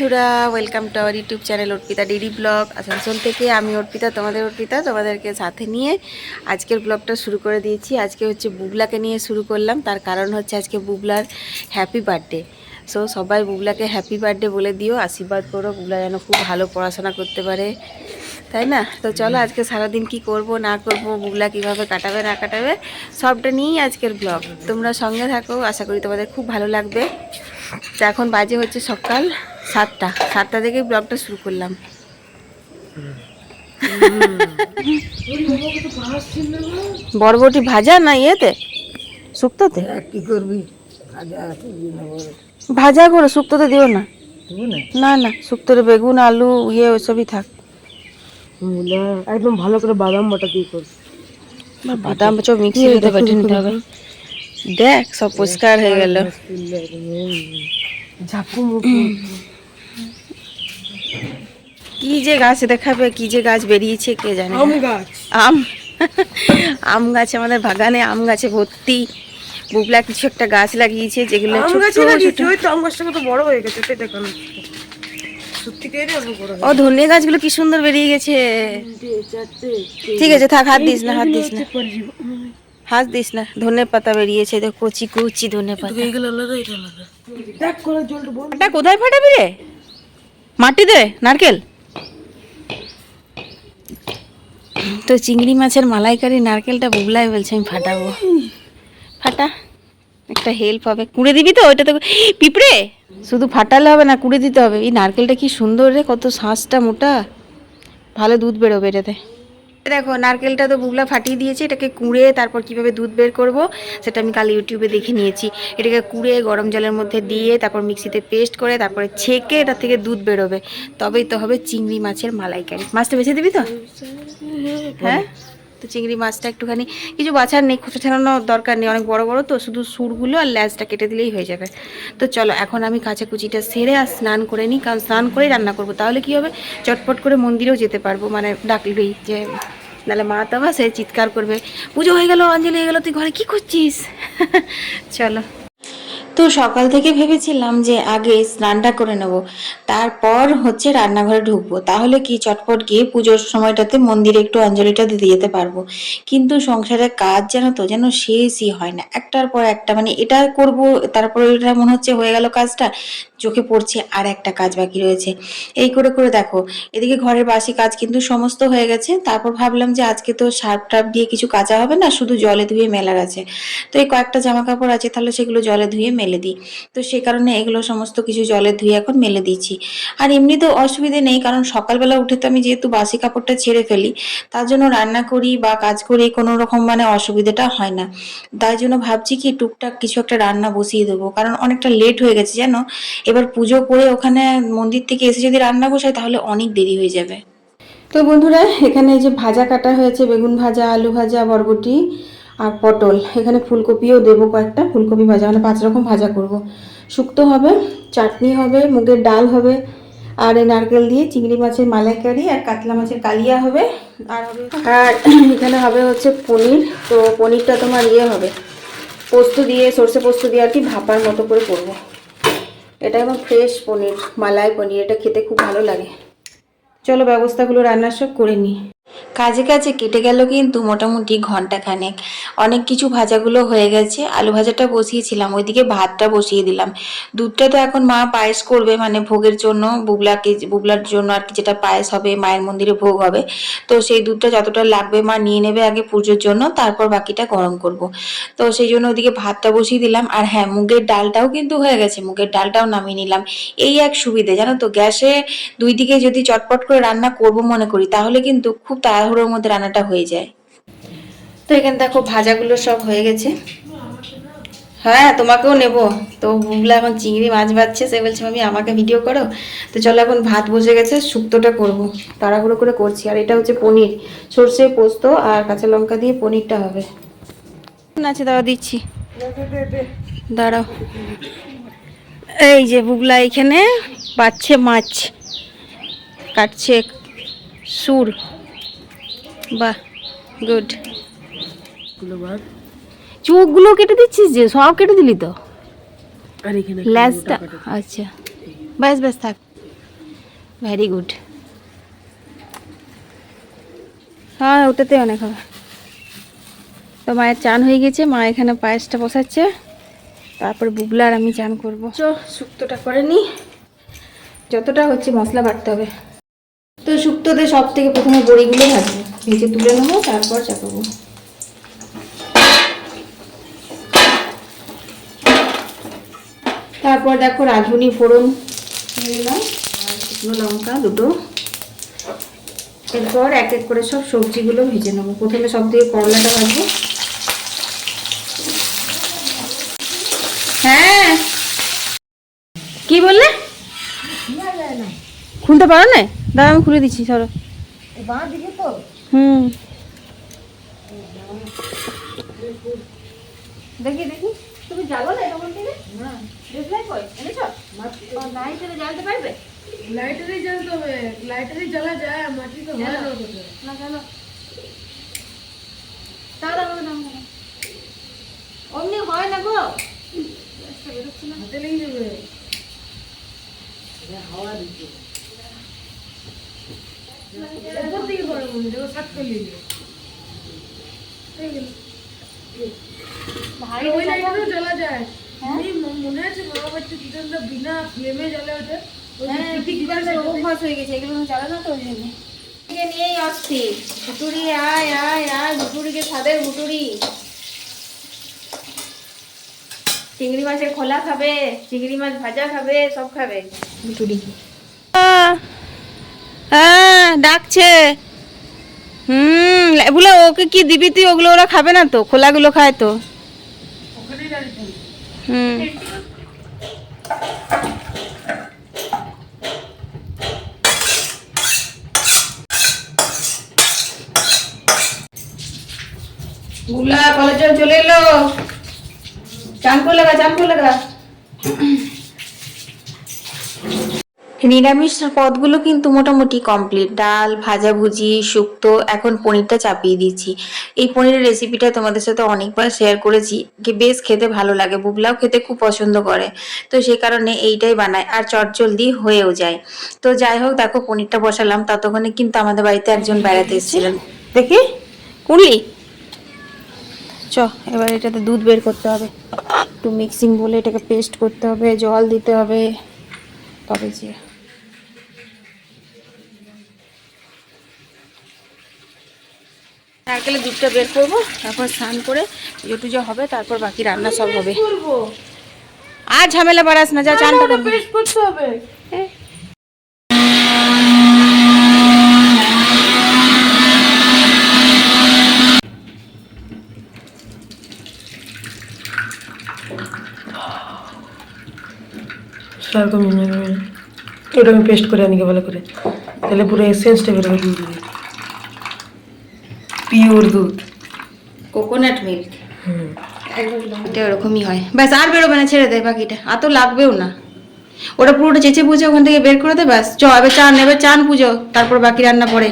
বন্ধুরা welcome to our YouTube channel Arpita Didi vlog Asansol থেকে আমি অর্পিতা তোমাদের অর্পিতা তোমাদেরকে সাথে নিয়ে আজকের ব্লগটা শুরু করে দিয়েছি। আজকে হচ্ছে বুবলাকে নিয়ে শুরু করলাম তার কারণ হচ্ছে আজকে বুবলার হ্যাপি বার্থডে সো সবাই বুবলাকে হ্যাপি বার্থডে বলে দিও আশীর্বাদ করো বুবলা যেন খুব ভালো পড়াশোনা করতে পারে। তাই না? তো চলো আজকে সারাদিন কি করব না করব বুবলা কীভাবে কাটাবে না কাটাবে সবটা নিয়েই আজকের ব্লগ তোমরা সঙ্গে থাকো আশা করি তোমাদের খুব ভালো লাগবে। তো এখন বাজে হচ্ছে সকাল সাতটা। সাতটা থেকেই ব্লগটা শুরু করলাম। বরবটি ভাজা না ইয়েতে? শুক্তোতে? কি করবি? ভাজা করে শুক্তোতে দিও না। না? না না শুক্তোতে বেগুন আলু ইয়ে ওইসবই থাক। একদম ভালো করে বাদাম বাটা দিয়ে করবি বাদাম চো মিক্সিতে বেটে নিতে হবে। দেখ সব পরিষ্কার হয়ে গেল। কি যে গাছ দেখাবে কি যে গাছ বেরিয়েছে কে জানে। আম গাছ। আম। আম গাছ আমাদের বাগানে আম গাছে ভর্তি। বুবলা কিছু একটা গাছ লাগিয়েছে যেগুলো বড় হয়ে গেছে ও ধনে গাছগুলো কি সুন্দর বেরিয়ে গেছে। ঠিক আছে থাক হাত দিস না হাত দিস না। হাত দিস না ধনে পাতা বেরিয়েছে দেখ কচি কুচি ধনে পাতা। এগুলো আলাদা এটা আলাদা। দেখ করে জলটা বন্ধ এটা কোথায় ফাটাবি রে? মাটিতে নারকেল। তো চিংড়ি মাছের মালাইকারি নারকেলটা বুবলাই বলছে আমি ফাটাবো। ফাটা একটা হেল্প হবে। কুড়ে দিবি তো ওইটা তো পিঁপড়ে? শুধু ফাটালে হবে না কুড়ে দিতে হবে। এই নারকেলটা কি সুন্দর রে কত শাঁসটা মোটা। ভালো দুধ বেরোবে এটাতে। দেখো, নারকেলটা তো বুগলা ফাটিয়ে দিয়েছে, এটাকে কুড়ে তারপর কীভাবে দুধ বের করব, সেটা আমি কাল ইউটিউবে দেখে নিয়েছি। এটাকে কুড়ে গরম জলের মধ্যে দিয়ে তারপর মিক্সিতে পেস্ট করে তারপরে ছেঁকে এটা থেকে দুধ বেরোবে। তবেই তো হবে চিংড়ি মাছের মালাইকারি। মাছটা বেছে দিবি তো? হ্যাঁ? তো চিংড়ি মাছটা একটুখানি, কিছু বাছার নেই খোসা ছাড়ানোর দরকার নেই, অনেক বড় বড় তো, শুধু সুরগুলো আর ল্যাজটা কেটে দিলেই হয়ে যাবে। তো চলো, এখন আমি কাঁচাকুচিটা সেরে আর স্নান করে নিই, কারণ স্নান করেই রান্না করব। তাহলে কি হবে? চটপট করে মন্দিরেও যেতে পারব মানে ডাকলেই যে নাহলে মা তো সে চিৎকার করবে। পুজো হয়ে গেল, অঞ্জলি হয়ে গেল, তুই ঘরে কি করছিস? চলো। তো সকাল থেকে ভেবেছিলাম যে আগে স্নানটা করে নেব। তারপর হচ্ছে রান্নাঘরে ঢুকবো। তাহলে কি চটপট গিয়ে পুজোর সময়টাতে মন্দিরে একটু অঞ্জলিটা দিতে যেতে পারব। কিন্তু সংসারের কাজ যেন তো, যেন শেষই হয় না। একটার পর একটা মানে এটা করব, তারপরে এটা মনে হচ্ছে হয়ে গেল কাজটা, চোখে পড়ছে আর একটা কাজ বাকি রয়েছে। এই করে করে দেখো, এদিকে ঘরের বাসি কাজ কিন্তু সমস্ত হয়ে গেছে। তারপর ভাবলাম যে আজকে তো সার্ফ টার্প দিয়ে কিছু কাচা হবে না, শুধু জলে ধুয়ে মেলার আছে। তো এই কয়েকটা জামা কাপড় আছে, তাহলে সেগুলো জলে ধুয়ে মেলে দিই। তো সে কারণে এগুলো সমস্ত কিছু জলে ধুয়ে এখন মেলে দিচ্ছি আর এমনিতেও অসুবিধে নেই, কারণ সকালবেলা উঠে তো আমি যেহেতু বাসি কাপড়টা ছেড়ে ফেলি, তার জন্য রান্না করি বা কাজ করি, কোনো রকম মানে অসুবিধাটা হয় না। তাই জন্য ভাবছি কি টুকটাক কিছু একটা রান্না বসিয়ে দেবো, কারণ অনেকটা লেট হয়ে গেছে জানো? এবার পুজো করে ওখানে মন্দির থেকে এসে যদি রান্না বসাই তাহলে অনেক দেরি হয়ে যাবে। তো বন্ধুরা, এখানে যে ভাজা কাটা হয়েছে, বেগুন ভাজা, আলু ভাজা, বরবটি আর পটল। এখানে ফুলকপিও দেবো কয়েকটা। ফুলকপি ভাজা মানে পাঁচ রকম ভাজা করব। শুক্তো হবে, চাটনি হবে, মুগের ডাল হবে, আর এই নারকেল দিয়ে চিংড়ি মাছের মালাইকারি আর কাতলা মাছের কালিয়া হবে। আর আর এখানে হবে হচ্ছে পনির। তো পনিরটা তোমার ইয়ে হবে। পোস্ত দিয়ে, সর্ষে পোস্ত দিয়ে আর কি ভাপার মতো করে করব। এটা একদম ফ্রেশ পনির, মালাই পনির। এটা খেতে খুব ভালো লাগে। চলো ব্যবস্থাগুলো রান্নার সব করে নিই। কাজে কাজে কেটে গেল কিন্তু মোটামুটি ঘণ্টা খানেক অনেক কিছু ভাজাগুলো হয়ে গেছে, আলু ভাজাটা বসিয়েছিলাম, ওইদিকে ভাতটা বসিয়ে দিলাম। দুধটা তো এখন মা পায়েস করবে মানে ভোগের জন্য, বুবলাকে, বুবলার জন্য আর কি যেটা পায়েস হবে, মায়ের মন্দিরে ভোগ হবে। তো সেই দুধটা যতটা লাগবে মা নিয়ে নেবে আগে পুজোর জন্য, তারপর বাকিটা গরম করব। তো সেই জন্য ওদিকে ভাতটা বসিয়ে দিলাম। আর হ্যাঁ মুগের ডালটাও কিন্তু হয়ে গেছে, মুগের ডালটাও নামিয়ে নিলাম। এই এক সুবিধে, জানো তো, গ্যাসে দুই দিকে যদি চটপট করে রান্না করব মনে করি, তাহলে কিন্তু খুব তাড়াহুড়োর মধ্যে রান্নাটা হয়ে যায়। তো এখানে দেখো ভাজাগুলো সব হয়ে গেছে। হ্যাঁ তোমাকেও নেব। তো বুবলা এখন চিংড়ি মাছ বাচ্ছে সে বলছে আমি আমাকে ভিডিও করো? তো চলো এখন ভাত বসে গেছে শুক্তোটা করব। তাড়াহুড়ো করে করছি। আর এটা হচ্ছে পনির সর্ষে পোস্ত আর কাঁচা লঙ্কা দিয়ে পনিরটা হবে। আছে দাঁড়া দিচ্ছি। দাঁড়াও। এই যে বুবলা এখানে পাচ্ছে মাছ কাটছে সুর। বাহ গুড চোখগুলো কেটে দিচ্ছিস যে? সব কেটে দিলি তো? আর আচ্ছা। ব্যাস ব্যাস থাক। ভেরি গুড হ্যাঁ ওটাতে অনেক হবে। তো মায়ের চান হয়ে গেছে মা এখানে পায়েসটা বসাচ্ছে। তারপর বুবলা আর আমি চান করব। চো শুক্তোটা করে নি। যতটা হচ্ছে মশলা বাটতে হবে। তো শুক্তোতে সব থেকে প্রথমে বড়িগুলো ভাজবো। ভেজে তুলে নেব, তারপর চাপাবো। তারপর দেখো রাঁধুনি ফোড়ন শুকনো লঙ্কা দুটো। এরপর এক এক করে সব সবজিগুলো ভেজে নেব। প্রথমে সব থেকে করলাটা ভাজবো। হ্যাঁ। কি বললে? খুলতে পারো না দাঁড়া আমি খুলে দিচ্ছি সরো হুম। দেখি দেখি। তুমি যাব না এটা বলতে না দেখলাই কই এনেছো নাই তাহলে জ্বালতে পারবে? লাইটারে জ্বালতে হবে। লাইটারে জ্বালা যায় মাটি তো। হয় না না। দাও। অমনি হয় না গো। হাতে লেগে যাবে। উপর মনে সাত করে ওই হয়ে। যায়। হ্যাঁ? এই ম- মনে আছে মা বাচ্চা দুজনটা বিনা ফ্লেমে জ্বালা ওঠে হ্যাঁ, টিকিট এবার অভ্যাস হয়ে গেছে এগুলো চালা না তো ওই জন্য। এদিকে নিয়েই অস্থির। ভুটুরি আয় আয় আয় ভুটুরিকে ছাদের ভুটুরি চিংড়ি মাছের খোলা খাবে চিংড়ি মাছ ভাজা খাবে সব খাবে। ভুটুরি হ্যাঁ ডাকছে। হুম বলে, ওকে কি দিবি তুই? ওগুলো ওরা খাবে না তো? খোলাগুলো খায় তো। হুম। কলেজে চলে এলো। চান লাগা চান করে লাগা নিরামিষ পদগুলো কিন্তু মোটামুটি কমপ্লিট ডাল, ভাজাভুজি, শুক্তো, এখন পনিরটা চাপিয়ে দিচ্ছি। এই পনিরের রেসিপিটা তোমাদের সাথে অনেকবার শেয়ার করেছি। বেশ খেতে ভালো লাগে, বুবলাও খেতে খুব পছন্দ করে। তো সেই কারণে এইটাই বানাই, আর চটজলদি হয়েও যায়। তো যাই হোক, দেখো পনিরটা বসালাম। ততক্ষণে কিন্তু আমাদের বাড়িতে একজন বেড়াতে এসেছিলেন। দেখি, কুড়লি। চ, এবার এটাতে দুধ বের করতে হবে। একটু মিক্সিং বলে এটাকে পেস্ট করতে হবে, জল দিতে হবে। তবে যে নারকেলে দুধটা বের করব তারপর স্নান করে পুজো টুজো হবে তারপর বাকি রান্না সব হবে। আর ঝামেলা বাড়াস না যা চানটা পেস্ট করতে হবে। সেরকম ওটা আমি পেস্ট করে আনিকে ভালো করে। তাহলে পুরো এসেন্সটা বেরোবে দুধ পিওর দুধ। কোকোনাট মিল্ক হুম। এটা ওরকমই হয়। ব্যাস আর বেরোবে না ছেড়ে দে বাকিটা। আর তো লাগবেও না। ওটা পুরোটা চেঁচে পুজো ওখান থেকে বের করে দে ব্যাস চ এবার চান এবার চান পুজো তারপর বাকি রান্না পরে।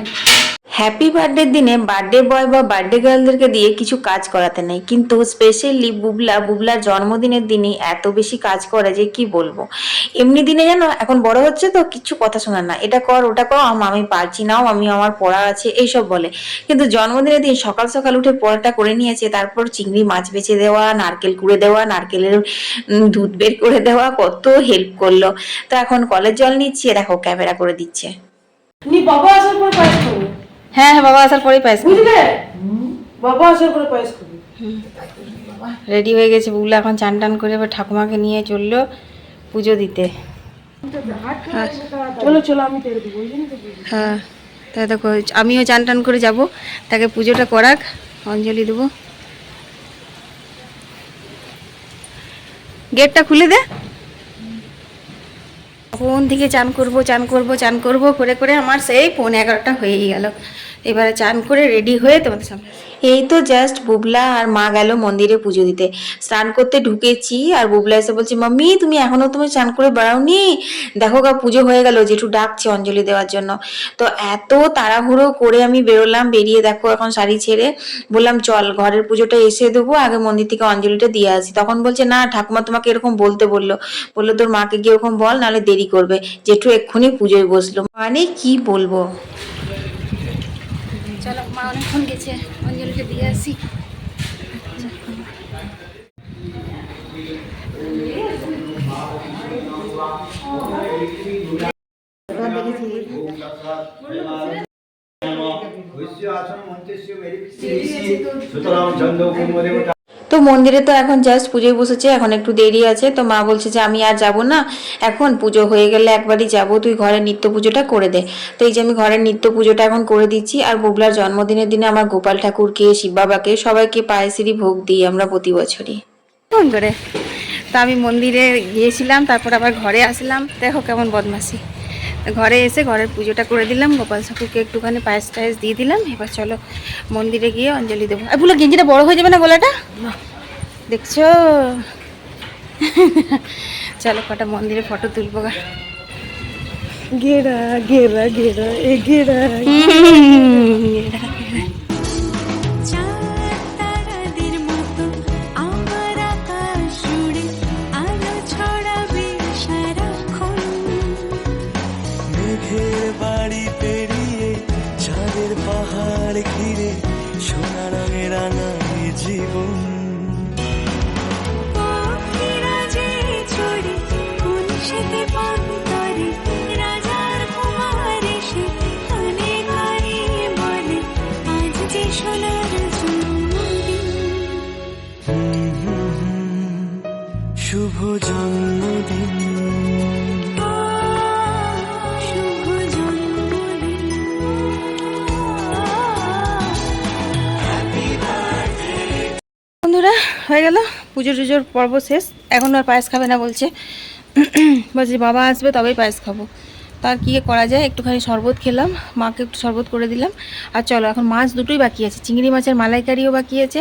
হ্যাপি বার্থডের দিনে বার্থডে বয় বা বার্থডে গার্লদেরকে দিয়ে কিছু কাজ করাতে নেই। কিন্তু স্পেশালি বুবলা, বুবলার জন্মদিনের দিনই এত বেশি কাজ করে যে কি বলব? এমনি দিনে জানো এখন বড় হচ্ছে তো কিছু কথা শোনার না। এটা কর, ওটা কর, আমি পারছি নাও আমি আমার পড়া আছে, এইসব বলে। কিন্তু জন্মদিনের দিন সকাল সকাল উঠে পড়াটা করে নিয়েছে, তারপর চিংড়ি মাছ বেছে দেওয়া, নারকেল কুড়ে দেওয়া, নারকেলের দুধ বের করে দেওয়া, কত হেল্প করল। তো এখন কলের জল নিচ্ছে, দেখো ক্যামেরা করে দিচ্ছে। বাবা আসার পরে হ্যাঁ হ্যাঁ বাবা আসার পরেই পাইস বুঝলে বাবা আসার পরে পায়েস খাব। রেডি হয়ে গেছে বুবলা এখন চান টান করে এবার ঠাকুমাকে নিয়ে চলল পুজো দিতে। চলো চলো আমি। হ্যাঁ তাই দেখো আমিও চান টান করে যাব তাকে পুজোটা করাক অঞ্জলি দেবো। গেটটা খুলে দে। কখন থেকে চান করব চান করব চান করব করে করে আমার সেই পৌনে এগারোটা হয়েই গেল। এবারে চান করে রেডি হয়ে তোমাদের সামনে। এই তো জাস্ট বুবলা আর মা গেল মন্দিরে পুজো দিতে। স্নান করতে ঢুকেছি আর বুবলা এসে বলছে, মাম্মি, তুমি এখনও তুমি স্নান করে বেড়াওনি? দেখো গা, পুজো হয়ে গেল, জেঠু ডাকছে অঞ্জলি দেওয়ার জন্য। তো এত তাড়াহুড়ো করে আমি বেরোলাম, বেরিয়ে দেখো এখন শাড়ি ছেড়ে। বললাম, চল, ঘরের পুজোটা এসে দেবো, আগে মন্দির থেকে অঞ্জলিটা দিয়ে আসি। তখন বলছে, না, ঠাকুমা তোমাকে এরকম বলতে বলল। বলল, তোর মাকে গিয়ে এরকম বল, নাহলে দেরি করবে। জেঠু এক্ষুনি পুজোয় বসল। মানে কি বলব? চলো মা অনেকক্ষণ গেছে অঞ্জলিকে দিয়ে আসি। সুতরাং চন্দ্র তো মন্দিরে তো এখন জাস্ট পুজোয় বসেছে, এখন একটু দেরি আছে। তো মা বলছে যে, আমি আর যাব না। এখন পুজো হয়ে গেলে একবারই যাব। তুই ঘরের নিত্য পুজোটা করে দে। তো এই যে আমি ঘরের নিত্য পুজোটা এখন করে দিচ্ছি। আর বুবলার জন্মদিনের দিনে আমার গোপাল ঠাকুরকে, শিব বাবাকে, সবাইকে পায়েসেরই ভোগ দিই আমরা প্রতি বছরই। করে তো আমি মন্দিরে গিয়েছিলাম, তারপর আবার ঘরে আসলাম। দেখো কেমন বদমাসি ঘরে এসে ঘরের পুজোটা করে দিলাম। গোপাল ঠাকুরকে একটুখানি পায়েস টায়েস দিয়ে দিলাম। এবার চলো মন্দিরে গিয়ে অঞ্জলি দেবো। আর বলো গেঞ্জিটা বড় হয়ে যাবে না গলাটা? দেখছ? চলো কটা মন্দিরে ফটো তুলবো গা। গেরা গেরা গেরা এ গেরা চাঁদ-তারাদের পাহাড় ঘিরে সোনা রঙের রাঙায় জীবন। হয়ে গেল। পুজো টুজোর পর্ব শেষ। এখন আর পায়েস খাবে না বলছে। বলছে বাবা আসবে তবেই পায়েস খাব। তার কী করা যায়? একটুখানি শরবত খেলাম। মাকে একটু শরবত করে দিলাম। আর চলো, এখন মাছ দুটোই বাকি আছে। চিংড়ি মাছের মালাইকারিও বাকি আছে।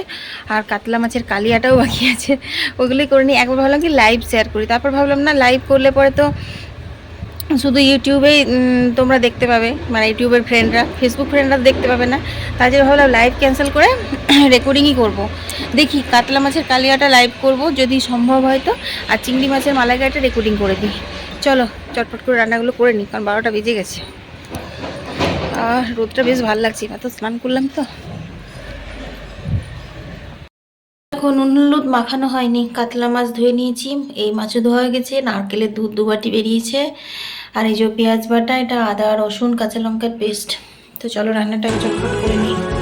আর কাতলা মাছের কালিয়াটাও বাকি আছে। ওগুলোই করে নিই। একবার ভাবলাম কি লাইভ শেয়ার করি। তারপর ভাবলাম, না লাইভ করলে পরে তো শুধু ইউটিউবেই তোমরা দেখতে পাবে মানে ইউটিউবের ফ্রেন্ডরা ফেসবুক ফ্রেন্ডরা দেখতে পাবে না। তাই জন্য ভাবলাম লাইভ ক্যান্সেল করে রেকর্ডিংই করব। দেখি, কাতলা মাছের কালিয়াটা লাইভ করব, যদি সম্ভব হয় তো, আর চিংড়ি মাছের মালাইকারিটা রেকর্ডিং করে দিই। চলো, চটপট করে রান্নাগুলো করে নিই, কারণ বারোটা বেজে গেছে। আর রোদটা বেশ ভালো লাগছে না তো স্নান করলাম তো। এখন হলুদ মাখানো হয়নি, কাতলা মাছ ধুয়ে নিয়েছি, এই মাছও ধোয়া হয়ে গেছে, নারকেলের দুধ দুবাটি বেরিয়েছে। আর এই যে পেঁয়াজ বাটা, এটা আদা, রসুন, কাঁচা লঙ্কার পেস্ট তো চলো রান্নাটা চটপট করে নিই।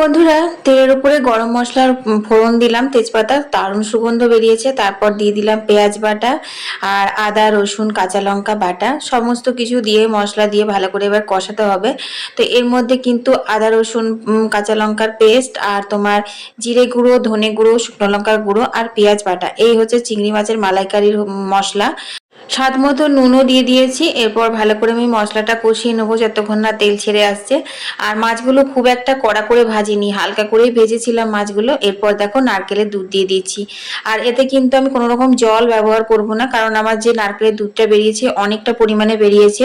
বন্ধুরা, তেলের উপরে গরম মশলার ফোড়ন দিলাম, তেজপাতা, দারুণ সুগন্ধ বেরিয়েছে। তারপর দিয়ে দিলাম পেঁয়াজ বাটা আর আদা, রসুন, কাঁচা লঙ্কা বাটা। সমস্ত কিছু দিয়ে, মশলা দিয়ে ভালো করে এবার কষাতে হবে। তো এর মধ্যে কিন্তু আদা, রসুন কাঁচা লঙ্কার পেস্ট আর তোমার জিরে গুঁড়ো, ধনে গুঁড়ো, শুকনো লঙ্কার গুঁড়ো আর পেঁয়াজ বাটা। এই হচ্ছে চিংড়ি মাছের মালাইকারির মশলা। স্বাদ মতো নুনও দিয়ে দিয়েছি। এরপর ভালো করে আমি মশলাটা কষিয়ে নেব, যতক্ষণ না তেল ছেড়ে আসছে। আর মাছগুলো খুব একটা কড়া করে ভাজিনি, হালকা করেই ভেজেছিলাম মাছগুলো। এরপর দেখো নারকেলের দুধ দিয়ে দিয়েছি। আর এতে কিন্তু আমি কোনো রকম জল ব্যবহার করব না, কারণ আমার যে নারকেলের দুধটা বেরিয়েছে অনেকটা পরিমাণে বেরিয়েছে।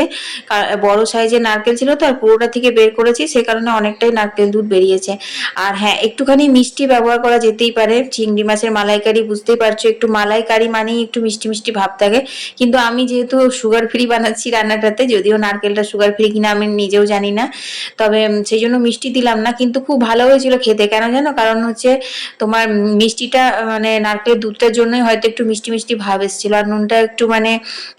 বড় সাইজের নারকেল ছিল তো, আর পুরোটা থেকে বের করেছি, সে কারণে অনেকটাই নারকেল দুধ বেরিয়েছে। আর হ্যাঁ একটুখানি মিষ্টি ব্যবহার করা যেতেই পারে। চিংড়ি মাছের মালাইকারি, বুঝতেই পারছ, একটু মালাইকারি মানেই একটু মিষ্টি মিষ্টি ভাব থাকে। কিন্তু আমি যেহেতু সুগার ফ্রি বানাচ্ছি রান্নাটাতে, যদিও নারকেলটা সুগার ফ্রি কিনা আমি নিজেও জানি না। তবে সেই জন্য মিষ্টি দিলাম না, কিন্তু খুব ভালো হয়েছিল খেতে। কেন জানো? কারণ হচ্ছে তোমার মিষ্টিটা মানে নারকেলের দুধটার জন্যই হয়তো একটু মিষ্টি মিষ্টি ভাব এসেছিল। আর নুনটা একটু মানে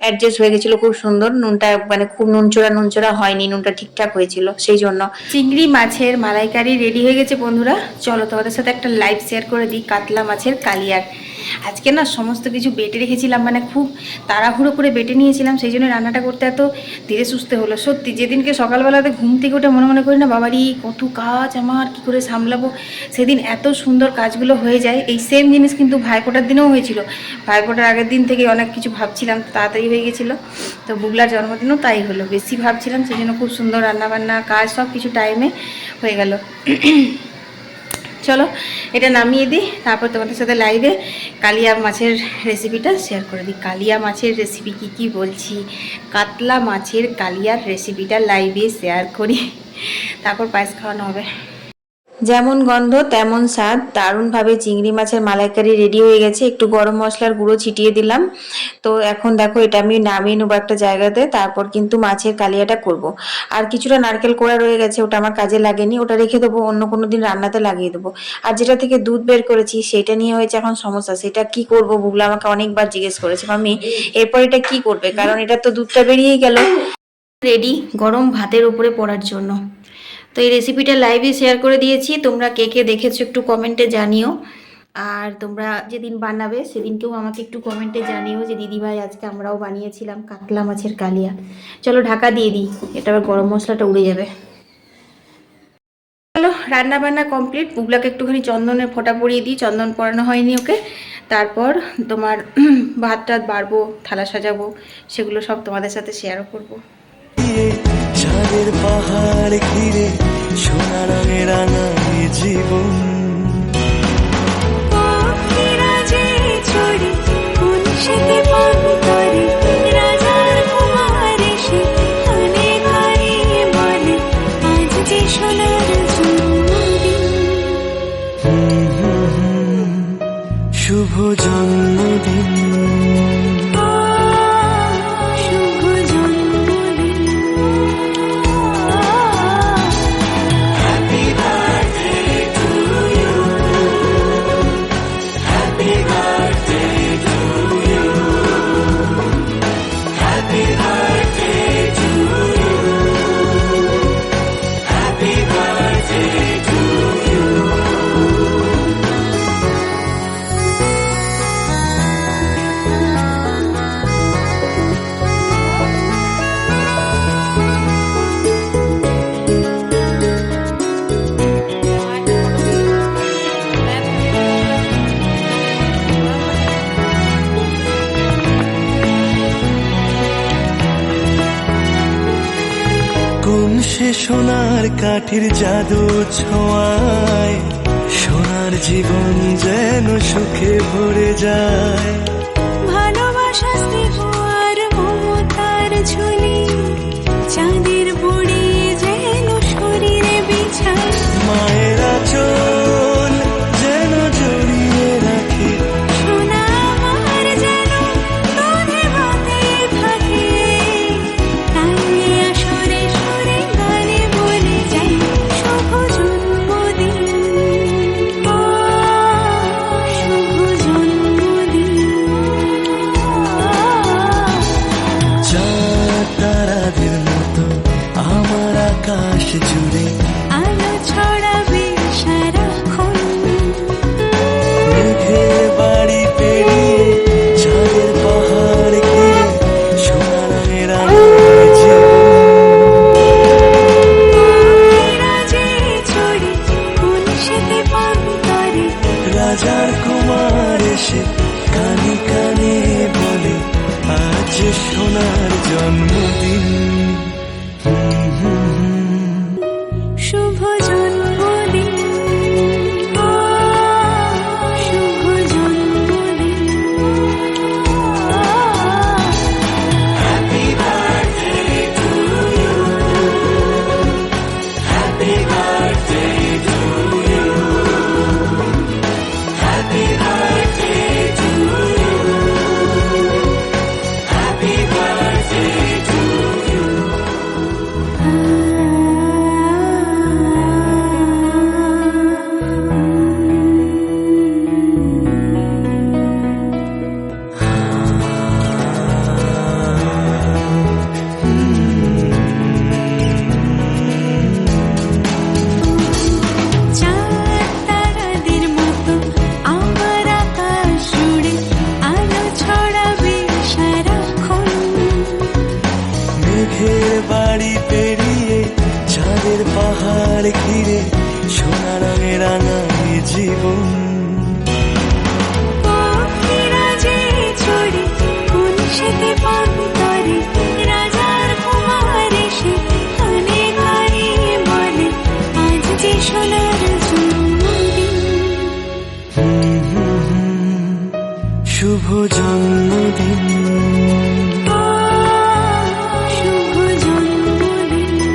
অ্যাডজাস্ট হয়ে গেছিল খুব সুন্দর। নুনটা মানে খুব নুনচোড়া নুনচোড়া হয়নি, নুনটা ঠিকঠাক হয়েছিল সেই জন্য। চিংড়ি মাছের মালাইকারি রেডি হয়ে গেছে বন্ধুরা। চলো তোমাদের সাথে একটা লাইভ শেয়ার করে দিই, কাতলা মাছের কালিয়ার। আজকে না সমস্ত কিছু বেটে রেখেছিলাম মানে খুব তাড়াহুড়ো করে বেটে নিয়েছিলাম, সেই জন্য রান্নাটা করতে এত ধীরে সুস্থে হলো। সত্যি, যেদিনকে সকালবেলাতে ঘুম থেকে উঠে মনে মনে করি না বাবারই কত কাজ আমার, কি করে সামলাবো? সেদিন এত সুন্দর কাজগুলো হয়ে যায়। এই সেম জিনিস কিন্তু ভাইফোঁটার দিনেও হয়েছিল। ভাইফোঁটার আগের দিন থেকে অনেক কিছু ভাবছিলাম তাড়াতাড়ি হয়ে গেছিল। তো বুগলার জন্মদিনও তাই হলো। বেশি ভাবছিলাম, সেই জন্য খুব সুন্দর রান্নাবান্না, কাজ সব কিছু টাইমে হয়ে গেল। চলো, এটা নামিয়ে দিই, তারপর তোমাদের সাথে লাইভে কালিয়া মাছের রেসিপিটা শেয়ার করে দিই। কালিয়া মাছের রেসিপি কি কি বলছি? কাতলা মাছের কালিয়ার রেসিপিটা লাইভে শেয়ার করি। তারপর পায়েস খাওয়ানো হবে। যেমন গন্ধ, তেমন স্বাদ। দারুণভাবে চিংড়ি মাছের মালাইকারি রেডি হয়ে গেছে। একটু গরম মশলার গুঁড়ো ছিটিয়ে দিলাম। তো এখন দেখো, এটা আমি নামিয়ে নেব একটা জায়গাতে। তারপর কিন্তু মাছের কালিয়াটা করব। আর কিছুটা নারকেল কোড়া রয়ে গেছে, ওটা আমার কাজে লাগেনি। ওটা রেখে দেবো, অন্য কোনো দিন রান্নাতে লাগিয়ে দেবো। আর যেটা থেকে দুধ বের করেছি, সেটা নিয়ে হয়েছে এখন সমস্যা। সেটা কি করব বুগলা আমাকে অনেকবার জিজ্ঞেস করেছে, মাম্মি, এরপর এটা কি করবে? কারণ এটা তো দুধটা বেরিয়েই গেল। রেডি গরম ভাতের উপরে পড়ার জন্য। তো এই রেসিপিটা লাইভে শেয়ার করে দিয়েছি। তোমরা কে কে দেখেছ একটু কমেন্টে জানিও। আর তোমরা যেদিন বানাবে, সেদিনকেও আমাকে একটু কমেন্টে জানিও যে, দিদিভাই, আজকে আমরাও বানিয়েছিলাম কাতলা মাছের কালিয়া। চলো ঢাকা দিয়ে দিই। এটা আবার গরম মশলাটা উড়ে যাবে। চলো রান্না বান্না কমপ্লিট পুগলাকে একটুখানি চন্দনের ফোঁটা পরিয়ে দিই। চন্দন পরানো হয়নি ওকে। তারপর তোমার ভাত টাত বাড়বো, থালা সাজাবো, সেগুলো সব তোমাদের সাথে শেয়ারও করব। চাঁদের পাহাড় ঘিরে সোনা রঙের রাঙা জীবন সে সোনার কাঠির জাদু ছোঁয়ায়। সোনার জীবন যেন সুখে ভরে যায়। ভালোবাসা স্নেহ আর মমতার ঝুলি, চাঁদের 漫无目的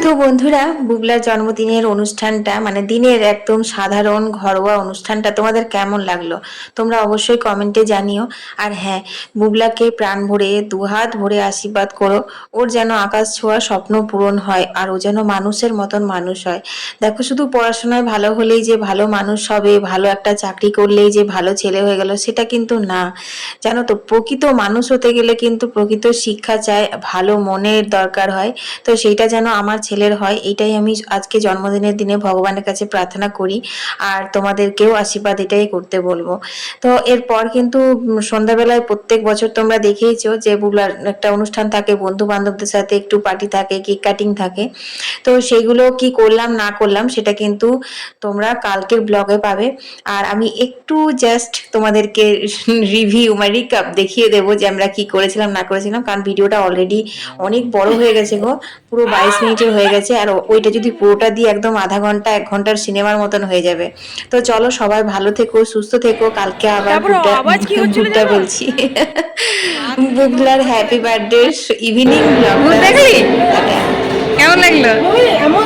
তো বন্ধুরা বুবলার জন্মদিনের অনুষ্ঠানটা মানে দিনের একদম সাধারণ ঘরোয়া অনুষ্ঠানটা তোমাদের কেমন লাগল? তোমরা অবশ্যই কমেন্টে জানিও। আর হ্যাঁ বুবলাকে প্রাণ ভরে, দুহাত ভরে আশীর্বাদ করো। ওর যেন আকাশ ছোঁয়া স্বপ্ন পূরণ হয়, আর ও যেন মানুষের মতন মানুষ হয়। দেখো, শুধু পড়াশোনায় ভালো হলেই যে ভালো মানুষ হবে, ভালো একটা চাকরি করলেই যে ভালো ছেলে হয়ে গেল, সেটা কিন্তু না। জানো তো, প্রকৃত মানুষ হতে গেলে কিন্তু প্রকৃত শিক্ষা চায় ভালো মনের দরকার হয়। তো সেইটা যেন আমার ছেলের হয়, এটাই আমি আজকে জন্মদিনের দিনে ভগবানের কাছে প্রার্থনা করি আর তোমাদেরকেও আশীর্বাদ এটাই করতে বলব। তো এরপর কিন্তু সন্ধ্যাবেলায় প্রত্যেক বছর তোমরা দেখেইছো যে বুবলার একটা অনুষ্ঠান থাকে বন্ধু বান্ধবদের সাথে একটু পার্টি থাকে কেক কাটিং থাকে। তো সেগুলো কি করলাম, না করলাম সেটা কিন্তু তোমরা কালকের ব্লগে পাবে। আর আমি একটু জাস্ট তোমাদেরকে রিভিউ মানে রিকাপ দেখিয়ে দেবো যে আমরা কি করেছিলাম, না করেছিলাম, কারণ ভিডিওটা অলরেডি অনেক বড় হয়ে গেছে গো, পুরো বাইশ মিনিটের হয়ে গেছে। আর ওইটা যদি পুরোটা দিয়ে একদম আধা ঘণ্টা এক ঘণ্টার সিনেমার মতন হয়ে যাবে। তো চলো সবাই ভালো থেকো সুস্থ থেকো। কালকে আবার বুকটা ভুট্টা বলছি। বুগলার হ্যাপি বার্থডে ইভিনিং ব্লগ কেমন লাগল? এমন